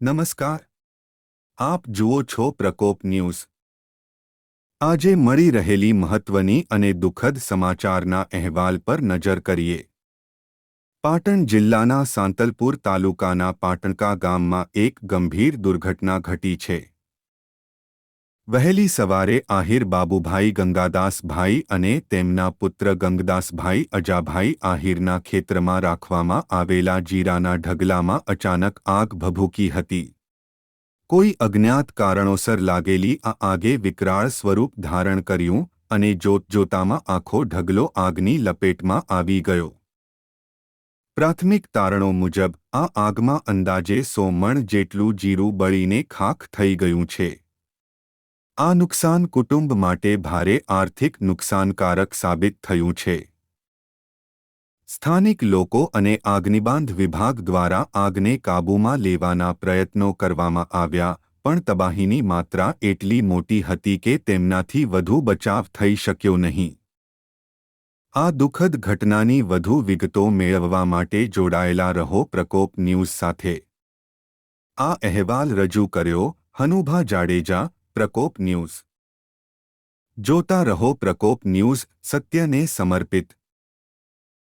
નમસ્કાર. આપ જુઓ છો પ્રકોપ ન્યૂઝ. આજે મળી રહેલી મહત્વની અને દુઃખદ સમાચારના અહેવાલ પર નજર કરીએ. પાટણ જિલ્લાના સાંતલપુર તાલુકાના પાટણકા ગામમાં એક ગંભીર દુર્ઘટના ઘટી છે. વહેલી સવારે આહિર બાબુભાઈ ગંગાદાસભાઈ અને તેમના પુત્ર ગંગદાસભાઈ અજાભાઈ આહિરના ખેતરમાં રાખવામાં આવેલા જીરાના ઢગલામાં અચાનક આગ ભભૂકી હતી. કોઈ અજ્ઞાત કારણોસર લાગેલી આ આગે વિકરાળ સ્વરૂપ ધારણ કર્યું અને જોતજોતામાં આખો ઢગલો આગની લપેટમાં આવી ગયો. પ્રાથમિક તારણો મુજબ આ આગમાં અંદાજે સો મણ જેટલું જીરું બળીને ખાખ થઈ ગયું છે. આ નુકસાન કુટુંબ માટે ભારે આર્થિક નુકસાનકારક સાબિત થયું છે. સ્થાનિક લોકો અને આગ્નિબાંધ વિભાગ દ્વારા આગને કાબૂમાં લેવાના પ્રયત્નો કરવામાં આવ્યા, પણ તબાહીની માત્રા એટલી મોટી હતી કે તેમનાથી વધુ બચાવ થઈ શક્યો નહીં. આ દુઃખદ ઘટનાની વધુ વિગતો મેળવવા માટે જોડાયેલા રહો પ્રકોપ ન્યૂઝ સાથે. આ અહેવાલ રજૂ કર્યો, હનુભા જાડેજા પ્રકોપ ન્યૂઝ. જોતા રહો પ્રકોપ ન્યૂઝ સત્યને સમર્પિત.